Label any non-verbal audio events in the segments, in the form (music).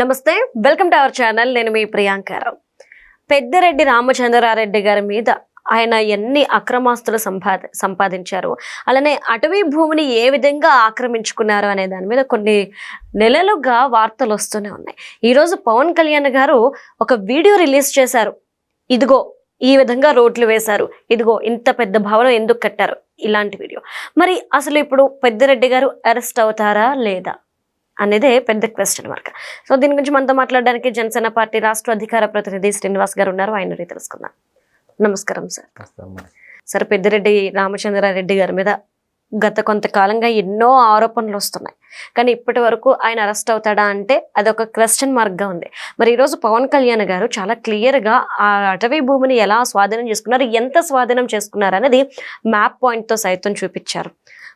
నమస్తే welcome to our channel. నేను మీ ప్రియాంకారావు పెద్దిరెడ్డి రామచంద్రారెడ్డి గారి మీద ఆయన ఎన్ని అక్రమాస్తులు సంపాద సంపాదించారు? అలానే అటవీ భూమిని ఏ విధంగా ఆక్రమించుకున్నారు అనే దాని మీద కొన్ని నెలలుగా వార్తలు వస్తూనే ఉన్నాయి. ఈరోజు పవన్ కళ్యాణ్ గారు ఒక వీడియో రిలీజ్ చేశారు. ఇదిగో ఈ విధంగా రోడ్లు వేశారు. ఇదిగో ఇంత పెద్ద భవనం ఎందుకు కట్టారు? ఇలాంటి వీడియో. మరి అసలు ఇప్పుడు పెద్దిరెడ్డి గారు అరెస్ట్ అవుతారా లేదా? అనేదే పెద్ద క్వశ్చన్ మార్క్ సో దీని గురించి మనతో మాట్లాడడానికి జనసేన పార్టీ రాష్ట్ర అధికార ప్రతినిధి శ్రీనివాస్ గారు ఉన్నారు. ఆయన తెలుసుకుందాం. నమస్కారం సార్. సార్ పెద్దిరెడ్డి రామచంద్రారెడ్డి గారి మీద గత కొంతకాలంగా ఎన్నో ఆరోపణలు వస్తున్నాయి. కానీ ఇప్పటి వరకు ఆయన అరెస్ట్ అవుతాడా అంటే అదొక క్వశ్చన్ మార్క్గా ఉంది. మరి ఈరోజు పవన్ కళ్యాణ్ గారు చాలా క్లియర్గా ఆ అటవీ భూమిని ఎలా స్వాధీనం చేసుకున్నారు ఎంత స్వాధీనం చేసుకున్నారు అనేది మ్యాప్ పాయింట్తో సైతం చూపించారు.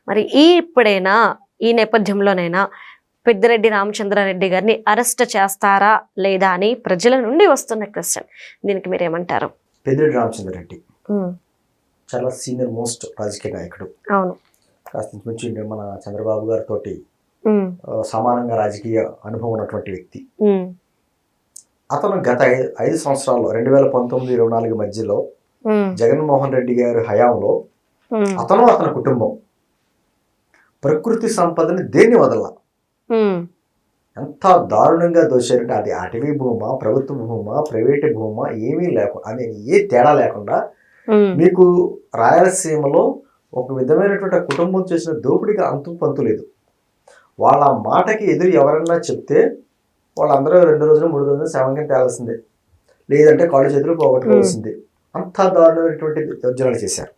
మరి ఈ ఇప్పుడైనా ఈ నేపథ్యంలోనైనా పెద్దిరెడ్డి రామచంద్రారెడ్డి గారిని అరెస్ట్ చేస్తారా లేదా అని ప్రజల నుండి వస్తున్న క్వశ్చన్. దీనికి మీరు ఏమంటారు పెద్దిరెడ్డి రామచంద్ర రెడ్డి ఉమ్, చాలా సీనియర్ మోస్ట్ రాజకీయ నాయకుడు. అవును. కాస్త మన చంద్రబాబు గారితో సమానంగా రాజకీయ అనుభవం ఉన్నటువంటి వ్యక్తి. అతను గత ఐదు సంవత్సరాల్లో రెండు వేల పంతొమ్మిది ఇరవై నాలుగు మధ్యలో జగన్మోహన్ రెడ్డి గారి హయాంలో అతను అతని కుటుంబం ప్రకృతి సంపదని దేన్ని వదల ఎంత దారుణంగా దోశారంటే అది అటవీ భూమా ప్రభుత్వ భూమా ప్రైవేటు భూమా ఏమీ లేకుండా అది ఏ తేడా లేకుండా మీకు రాయలసీమలో ఒక విధమైనటువంటి కుటుంబం చేసిన దోపిడీకి అంతు పంతు లేదు. వాళ్ళ మాటకి ఎదురు ఎవరన్నా చెప్తే వాళ్ళందరూ రెండు రోజులు మూడు రోజులు శవంగా తేలాల్సిందే. లేదంటే కాళ్ళు చేతులు పోగొట్టుకోవాల్సిందే. అంత దారుణమైనటువంటి ఉద్యోగాలు చేశారు.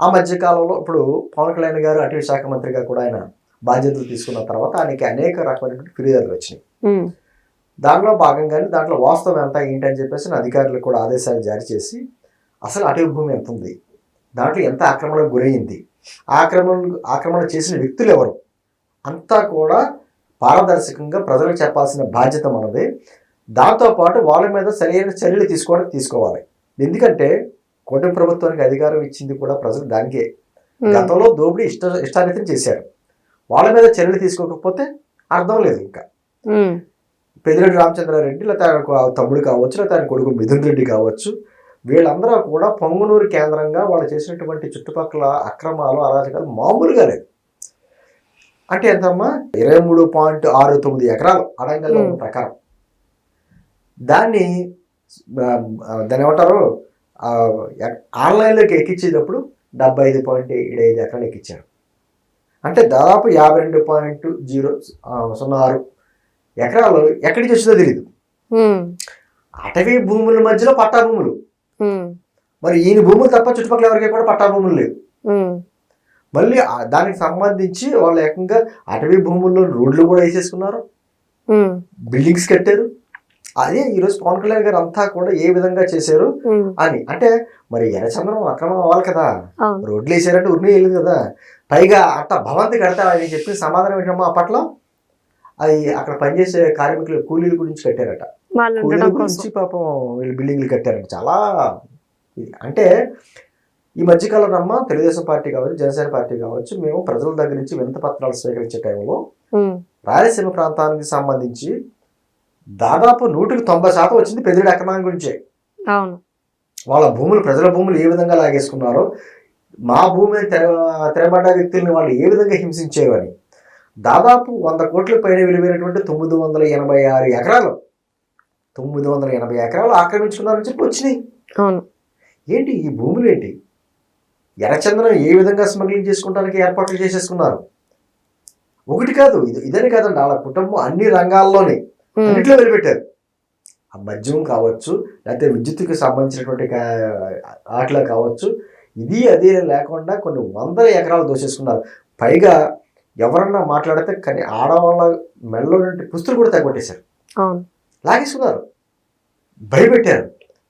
ఆ మధ్య కాలంలో ఇప్పుడు పవన్ కళ్యాణ్ గారు అటవీ శాఖ మంత్రిగా కూడా ఆయన బాధ్యతలు తీసుకున్న తర్వాత ఆయనకి అనేక రకమైనటువంటి ఫిర్యాదులు వచ్చినాయి. దానిలో భాగంగానే దాంట్లో వాస్తవం ఎంత ఏంటి అని చెప్పేసి అధికారులకు కూడా ఆదేశాలు జారీ చేసి అసలు అటవీ భూమి ఎంత ఉంది? దాంట్లో ఎంత ఆక్రమణకు గురైంది? ఆక్రమణ ఆక్రమణ చేసిన వ్యక్తులు ఎవరు? అంతా కూడా పారదర్శకంగా ప్రజలకు చెప్పాల్సిన బాధ్యత మనది. దాంతోపాటు వాళ్ళ మీద సరైన చర్యలు తీసుకోవడం తీసుకోవాలి. ఎందుకంటే కూటమి ప్రభుత్వానికి అధికారం ఇచ్చింది కూడా ప్రజలు దానికే. గతంలో దోపిడీ ఇష్ట ఇష్టారీతం చేశారు. వాళ్ళ మీద చర్యలు తీసుకోకపోతే అర్థం లేదు ఇంకా. ఉమ్, పెద్దిరెడ్డి రామచంద్రారెడ్డి లేకపోతే ఆయన తమ్ముడు కావచ్చు లేకపోతే ఆయన కొడుకు మిథున్ రెడ్డి కావచ్చు వీళ్ళందరూ కూడా పొంగునూరు కేంద్రంగా వాళ్ళు చేసినటువంటి చుట్టుపక్కల అక్రమాలు అరాచకాలు మామూలుగా లేదు అంటే ఎంతమ్మా? ఇరవై మూడు పాయింట్ ఆరు తొమ్మిది ఎకరాలు అడంగల్లో ప్రకారం. దాన్ని ఆ, దాన్ని ఏమంటారు? ఆన్లైన్లోకి ఎక్కించేటప్పుడు డెబ్బై ఐదు పాయింట్ ఏడు ఐదు ఎకరాలు ఎక్కించారు. అంటే దాదాపు యాభై రెండు పాయింట్ జీరో సున్నా ఆరు ఎకరాలు ఎక్కడి నుంచి వచ్చిందో తెలియదు అటవీ భూముల మధ్యలో పట్టా భూములు. మరి ఈయన భూములు తప్ప చుట్టుపక్కల ఎవరికి కూడా పట్టా భూములు లేవు. మళ్ళీ దానికి సంబంధించి వాళ్ళు ఏకంగా అటవీ భూముల్లో రోడ్లు కూడా వేసేసుకున్నారు. బిల్డింగ్స్ కట్టారు. అదే ఈరోజు పవన్ కళ్యాణ్ గారు అంతా కూడా ఏ విధంగా చేశారు అని. అంటే మరి ఎర్రచంద్రం అక్రమం అవ్వాలి కదా. రోడ్లు వేసారంటే ఉరిని వెళ్ళదు కదా. పైగా అంత భవంతి కడతా అని చెప్పి సమాధానం ఏంటమ్మా అప్పట్లో అది అక్కడ పనిచేసే కార్మికులు కూలీల గురించి కట్టారట. కూలీల గురించి పాపం వీళ్ళు బిల్డింగ్లు కట్టారంట. చాలా. అంటే ఈ మధ్యకాలంలో అమ్మ తెలుగుదేశం పార్టీ కావచ్చు జనసేన పార్టీ కావచ్చు మేము ప్రజల దగ్గర నుంచి వినత పత్రాలు స్వీకరించే టైంలో రాయలసీమ ప్రాంతానికి సంబంధించి దాదాపు నూటికి తొంభై శాతం వచ్చింది పెద్దడి అక్రమం గురించే. అవును. వాళ్ళ భూములు ప్రజల భూములు ఏ విధంగా లాగేసుకున్నారో మా భూమి తెరబడ్డ వ్యక్తుల్ని వాళ్ళు ఏ విధంగా హింసించేవారు అని. దాదాపు వంద కోట్ల పైన విలువైనటువంటి తొమ్మిది వందల ఎనభై ఆరు ఎకరాలు తొమ్మిది వందల ఎనభై ఎకరాలు ఆక్రమించుకున్నారని చెప్పి వచ్చినాయి. అవును. ఏంటి ఈ భూములు ఏంటి? ఎర్రచందనం ఏ విధంగా స్మగ్లింగ్ చేసుకోవడానికి ఏర్పాట్లు చేసేసుకున్నారు? ఒకటి కాదు ఇది ఇదని కాదండి వాళ్ళ కుటుంబం అన్ని రంగాల్లోనే. అన్నిట్లో వెలిపెట్టారు ఆ మద్యం కావచ్చు లేకపోతే విద్యుత్తుకి సంబంధించినటువంటి ఆటలు కావచ్చు ఇది అదే లేకుండా కొన్ని వందల ఎకరాలు దోసేసుకున్నారు. పైగా ఎవరన్నా మాట్లాడితే కానీ ఆడవాళ్ళ మెడలో నుండి పుస్తులు కూడా తగ్గొట్టేశారు అవును. లాగేసుకున్నారు. భయపెట్టారు.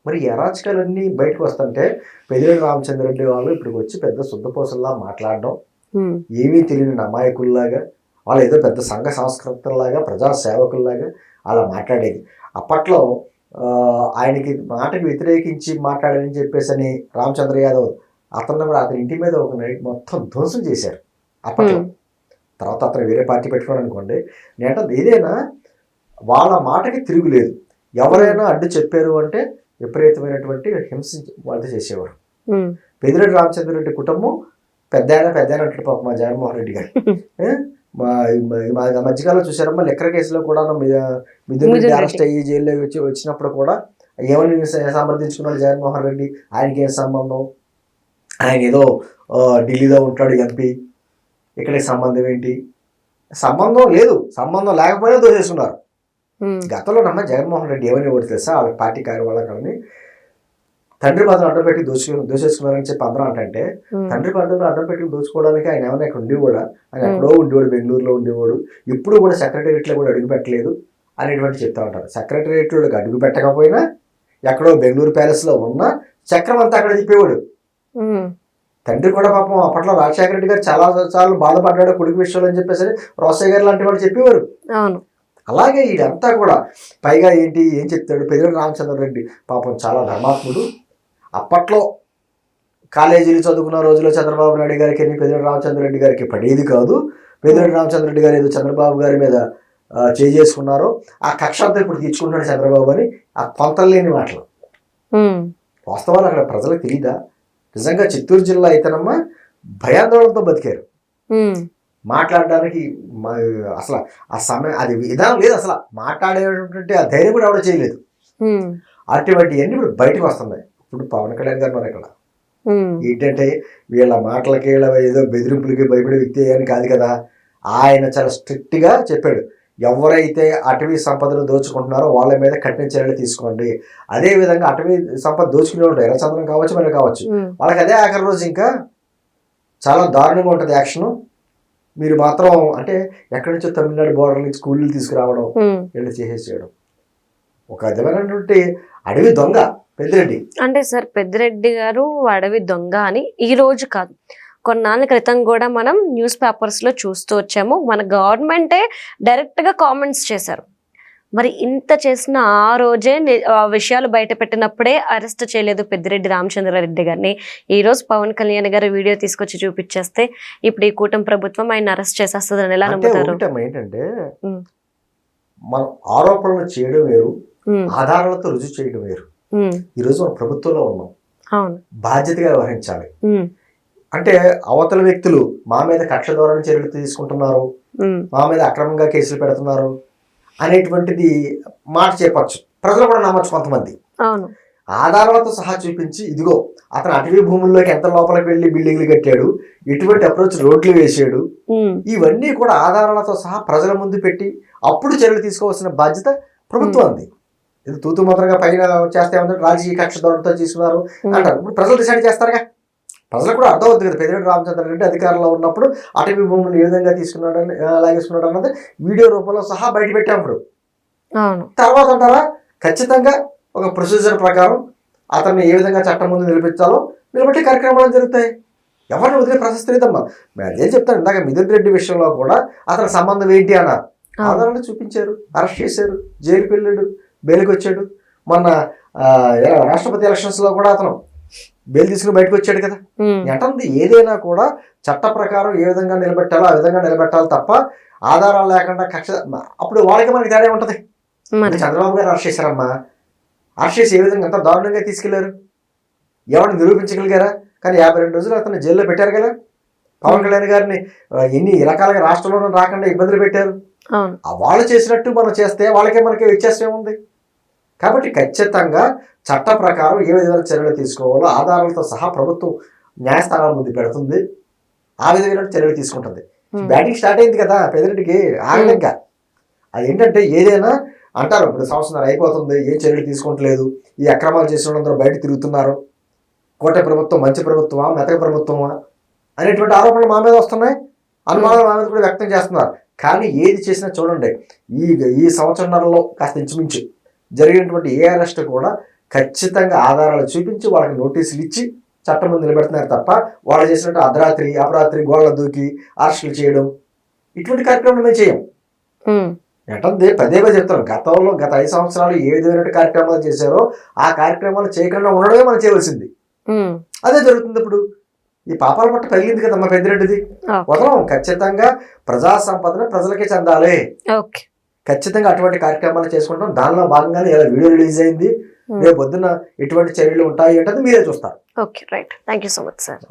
మరి ఈ అరాచకాలన్నీ బయటకు వస్తుంటే పెదిరెడ్డి రామచంద్రరెడ్డి వాళ్ళు ఇప్పటికి వచ్చి పెద్ద శుద్ధపోసల్లా మాట్లాడడం ఏమీ తెలియని అమాయకుల్లాగా వాళ్ళు ఏదో పెద్ద సంఘ సంస్కృతుల్లాగా ప్రజా సేవకుల్లాగా అలా మాట్లాడేది అప్పట్లో ఆయనకి మాటకి వ్యతిరేకించి మాట్లాడాలని చెప్పేసి అని రామచంద్ర యాదవ్ అతను కూడా అతని ఇంటి మీద ఒక నైట్ మొత్తం ధ్వంసం చేశారు అప్పట్లో. తర్వాత అతను వేరే పార్టీ పెట్టుకోవడం అనుకోండి. నేనంటే ఏదైనా వాళ్ళ మాటకి తిరుగులేదు ఎవరైనా అడ్డు చెప్పారు అంటే విపరీతమైనటువంటి హింస వాళ్ళు చేసేవారు. ఉమ్, పెద్దిరెడ్డి రామచంద్ర రెడ్డి కుటుంబం పెద్ద ఆయన పెద్ద ఆయన అంటాడు పాప మా జగన్మోహన్ రెడ్డి గారు. (laughs) మధ్యకాలంలో చూసారమ్మా లెక్కర కేసులో కూడా మిథున్ మిథున్ రెడ్డి రెడ్డి. అరెస్ట్ అయ్యి జైల్లో వచ్చి వచ్చినప్పుడు కూడా ఏమని స- సమర్థించుకున్నాడు జగన్మోహన్ రెడ్డి? ఆయనకి ఏం సంబంధం? ఆయన ఏదో ఢిల్లీలో ఉంటాడు ఎంపీ ఇక్కడికి సంబంధం ఏంటి? సంబంధం లేదు. సంబంధం లేకపోయినా దోసేసుకున్నారు ఉమ్, గతంలో నమ్మ జగన్మోహన్ రెడ్డి ఏమని ఓడి తెలుసా? వాళ్ళ పార్టీ కార్యవాళ్ళని తండ్రి పాత్ర అడ్డం పెట్టి దోచు దోసేసుకున్నారని చెప్పి అందరూ అంటే తండ్రి పండుగ అడ్డం పెట్టి దోచుకోవడానికి ఆయన ఏమైనా ఇక్కడ ఉండేవాడు? ఆయన ఎక్కడో ఉండేవాడు బెంగళూరులో ఉండేవాడు. ఇప్పుడు కూడా సెక్రటేరియట్లో కూడా అడుగు పెట్టలేదు అనేటువంటి చెప్తా ఉంటారు. సెక్రటేరియట్లోకి అడుగు పెట్టకపోయినా ఎక్కడో బెంగళూరు ప్యాలెస్లో ఉన్నా చక్రం అంతా అక్కడ చెప్పేవాడు తండ్రి కూడా పాపం అప్పట్లో రాజశేఖర రెడ్డి గారు చాలా సార్లు బాధపడ్డాడు కొడుకు విషయంలో అని చెప్పేసి రోసయ్య గారు లాంటి వాళ్ళు చెప్పేవారు. అలాగే వీడంతా కూడా పైగా ఏంటి ఏం చెప్తాడు? పెదిరెడ్డి రామచంద్ర రెడ్డి పాపం చాలా ధర్మాత్ముడు. అప్పట్లో కాలేజీలు చదువుకున్న రోజుల్లో చంద్రబాబు నాయుడు గారికి అని పెదిరెడ్డి రామచంద్ర రెడ్డి గారికి పడేది కాదు. పెదిరెడ్డి రామచంద్ర రెడ్డి గారు ఏదో చంద్రబాబు గారి మీద చేసుకున్నారో ఆ కక్ష అంతా ఇప్పుడు తీర్చుకుంటున్నాడు చంద్రబాబు అని ఆ పొంతలేని మాటలు. వాస్తవాలు అక్కడ ప్రజలకు తెలియదా నిజంగా చిత్తూరు జిల్లా అయితేనమ్మా భయాందోళనతో బతికారు. మాట్లాడడానికి అసలు ఆ సమయం అది విధానం లేదు అసలు. మాట్లాడేటువంటి ఆ ధైర్యం కూడా ఎవడో చేయలేదు. అటువంటివన్నీ ఇప్పుడు బయటకు వస్తున్నాయి. ఇప్పుడు పవన్ కళ్యాణ్ గారు మరి ఇక్కడ. ఏంటంటే వీళ్ళ మాటలకి వీళ్ళ ఏదో బెదిరింపులకి భయపడే వ్యక్తి అని కాదు కదా. ఆయన చాలా స్ట్రిక్ట్గా చెప్పాడు. ఎవరైతే అటవీ సంపదను దోచుకుంటున్నారో వాళ్ళ మీద కఠిన చర్యలు తీసుకోండి. అదే విధంగా అటవీ సంపద దోచుకునే వాళ్ళు ఎర్రచంద్రం కావచ్చు మరి కావచ్చు. వాళ్ళకి అదే ఆఖరి రోజు ఇంకా చాలా దారుణంగా ఉంటుంది యాక్షను. మీరు మాత్రం అంటే ఎక్కడి నుంచో తమిళనాడు బోర్డర్ నుంచి స్కూళ్ళు తీసుకురావడం. వీళ్ళు చేసేసేయడం. ఒక విధమైనటువంటి అడవి దొంగ పెద్దిరెడ్డి. అంటే సార్ పెద్దిరెడ్డి గారు అడవి దొంగ అని ఈ రోజు కాదు. కొన్నాళ్ళ క్రితం కూడా మనం న్యూస్ పేపర్స్లో చూస్తూ వచ్చాము. మన గవర్నమెంటే డైరెక్ట్గా కామెంట్స్ చేశారు. మరి ఇంత చేసిన ఆ రోజే విషయాలు బయట పెట్టినప్పుడే అరెస్ట్ చేయలేదు పెద్దిరెడ్డి రామచంద్రారెడ్డి గారిని. ఈ రోజు పవన్ కళ్యాణ్ గారు వీడియో తీసుకొచ్చి చూపించేస్తే ఇప్పుడు ఈ కూటమి ప్రభుత్వం ఆయన అరెస్ట్ చేసేస్తుందని ఎలా నమ్ముతారు? ఏంటంటే. మనం ఆరోపణలు చేయడం వేరు ఆధారాలతో రుజువు చేయడం వేరు. ఈరోజు మనం ప్రభుత్వంలో ఉన్నాం. బాధ్యతగా వ్యవహరించాలి. అంటే అవతల వ్యక్తులు మా మీద కక్ష ధోరణ చర్యలు తీసుకుంటున్నారు. మా మీద అక్రమంగా కేసులు పెడుతున్నారు అనేటువంటిది మాట చెప్పచ్చు. ప్రజలు కూడా నమ్మచ్చు కొంతమంది. ఆధారాలతో సహా చూపించి ఇదిగో అతను అటవీ భూముల్లోకి ఎంత లోపలికి వెళ్ళి బిల్డింగ్లు కట్టాడు ఎటువంటి అప్రోచ్ రోడ్లు వేసాడు. ఇవన్నీ కూడా ఆధారాలతో సహా ప్రజల ముందు పెట్టి అప్పుడు చర్యలు తీసుకోవాల్సిన బాధ్యత ప్రభుత్వానికి ఇది తూతు మాత్రంగా పైన చేస్తే ఏమంటే రాజకీయ కక్ష ధోరణితో తీసుకున్నారు ఉమ్, అంటారు. ఇప్పుడు ప్రజలు డిసైడ్ చేస్తారుగా? ప్రజలకు కూడా అర్థం అవుతుంది కదా. పెద్దిరెడ్డి రామచంద్ర రెడ్డి అధికారంలో ఉన్నప్పుడు అటవీ భూములు ఏ విధంగా తీసుకున్నాడని ఆ, లాగేసుకున్నాడు అన్నది వీడియో రూపంలో సహా బయట పెట్టాం ఇప్పుడు. తర్వాత అంటారా? ఖచ్చితంగా ఒక ప్రొసీజర్ ప్రకారం అతన్ని ఏ విధంగా చట్టం ముందు నిలిపించాలో నిలబెట్టే కార్యక్రమాలు జరుగుతాయి. ఎవరిని వదిలే ప్రశస్తి లేదమ్మా. నేను అదేం చెప్తాను. ఇందాక మిథున్ రెడ్డి విషయంలో కూడా అతని సంబంధం ఏంటి అన్నారు. అవును. ఆధారాలు చూపించారు అరెస్ట్ చేశారు జైలుకి వెళ్ళాడు. బెయిల్కి వచ్చాడు మొన్న ఎలా- రాష్ట్రపతి ఎలక్షన్స్లో కూడా అతను బెయిల్ తీసుకుని బయటకు వచ్చాడు కదా ఎటంది? ఏదైనా కూడా చట్ట ప్రకారం ఏ విధంగా నిలబెట్టాలో ఆ విధంగా నిలబెట్టాలి తప్ప ఆధారాలు లేకుండా కక్ష అప్పుడు వాళ్ళకి మనకి తేడా ఉంటుంది. చంద్రబాబు గారు అరెస్ట్ చేశారమ్మా. అరెస్ట్ చేసి ఏ విధంగా అంత దారుణంగా తీసుకెళ్ళారు? ఎవరిని నిరూపించగలిగారా? కానీ యాభై రెండు రోజులు అతను జైల్లో పెట్టారు కదా. పవన్ కళ్యాణ్ గారిని ఎన్ని రకాలుగా రాష్ట్రంలో రాకుండా ఇబ్బందులు పెట్టారు. వాళ్ళు చేసినట్టు మనం చేస్తే వాళ్ళకే మనకి వ్యత్యాసం ఏముంది? కాబట్టి ఖచ్చితంగా చట్ట ప్రకారం ఏ విధమైన చర్యలు తీసుకోవాలో ఆధారాలతో సహా ప్రభుత్వం న్యాయస్థానాల ముందు పెడుతుంది. ఆ విధమైన చర్యలు తీసుకుంటుంది. బ్యాటింగ్ స్టార్ట్ అయింది కదా పెదరెడ్డికి ఆగలేక అది ఏంటంటే ఏదైనా అంటారు ఇప్పుడు సంవత్సరం అయిపోతుంది ఏ చర్యలు తీసుకుంటలేదు ఈ అక్రమాలు చేసిన వాళ్ళందరూ బయట తిరుగుతున్నారు. కోట ప్రభుత్వం మంచి ప్రభుత్వమా మెతక ప్రభుత్వమా అనేటువంటి ఆరోపణలు మా మీద వస్తున్నాయి. అనుమానాలు మా మీద కూడా వ్యక్తం చేస్తున్నారు. కానీ ఏది చేసినా చూడండి ఈ ఈ సంవత్సరంలో కాస్త ఇంచుమించు జరిగినటువంటి ఏ అరెస్ట్ కూడా ఖచ్చితంగా ఆధారాలు చూపించి వాళ్ళకి నోటీసులు ఇచ్చి చట్టం ముందు నిలబెడుతున్నారు తప్ప వాళ్ళు చేసినట్టు అర్ధరాత్రి అపరాత్రి గోళ్ళ దూకి అరెస్టులు చేయడం ఇటువంటి కార్యక్రమాలు మేము చేయం. ఎటంది పదే పదే చెప్తాను గతంలో గత ఐదు సంవత్సరాలు ఏ విధమైన కార్యక్రమాలు చేశారో ఆ కార్యక్రమాలు చేయకుండా ఉండడమే మనం చేయవలసింది. అదే జరుగుతుంది ఇప్పుడు. ఈ పాపాల పట్ట తగిలింది కదా మా పెద్దిరెడ్డిది. వదలం. ఖచ్చితంగా ప్రజా సంపదను ప్రజలకే చెందాలి. ఓకే. ఖచ్చితంగా అటువంటి కార్యక్రమాలు చేసుకుంటాం. దానిలో భాగంగానే ఇలా వీడియో రిలీజ్ అయింది. రేపు పొద్దున ఎటువంటి చర్యలు ఉంటాయి అంటే మీరే చూస్తారు. Okay right thank you so much sir